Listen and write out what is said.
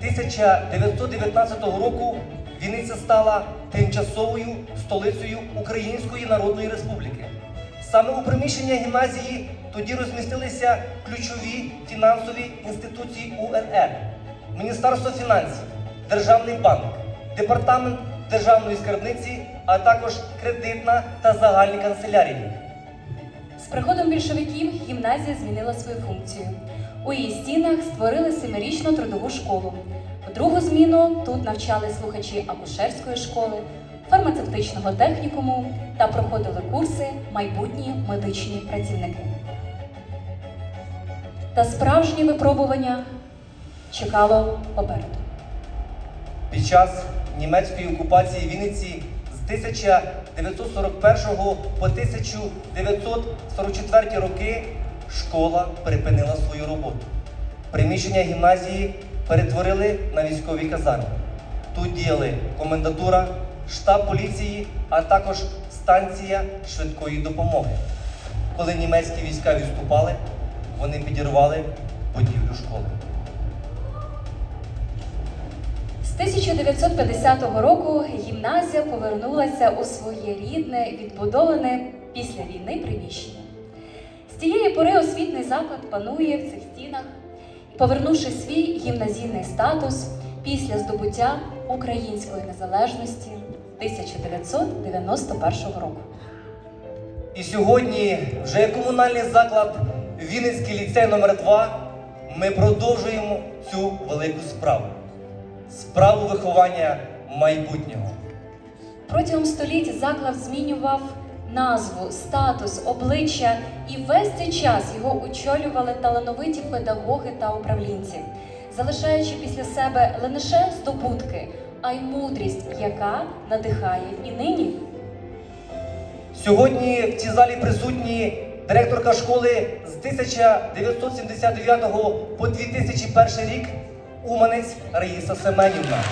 1919 року Вінниця стала тимчасовою столицею Української Народної Республіки. Саме у приміщення гімназії тоді розмістилися ключові фінансові інституції УНР, Міністерство фінансів, Державний банк, Департамент Державної скарбниці, а також кредитна та загальні канцелярії. Приходом більшовиків гімназія змінила свою функцію. У її стінах створили семирічну трудову школу. У другу зміну тут навчали слухачі акушерської школи, фармацевтичного технікуму та проходили курси майбутні медичні працівники. Та справжнє випробування чекало попереду. Під час німецької окупації Вінниці 1941 по 1944 роки школа припинила свою роботу. Приміщення гімназії перетворили на військові казарми. Тут діяли комендатура, штаб поліції, а також станція швидкої допомоги. Коли німецькі війська відступали, вони підірвали будівлю школи. З 1950 року гімназія повернулася у своє рідне, відбудоване після війни приміщення. З тієї пори освітний заклад панує в цих стінах, повернувши свій гімназійний статус після здобуття української незалежності 1991 року. І сьогодні, вже комунальний заклад Вінницький ліцей номер 2 ми продовжуємо цю велику справу. Справу виховання майбутнього. Протягом століть заклад змінював назву, статус, обличчя, і весь цей час його очолювали талановиті педагоги та управлінці, залишаючи після себе не лише здобутки, а й мудрість, яка надихає і нині. Сьогодні в цій залі присутні директорка школи з 1979 по 2001 рік Уманець Раїса Семенівна.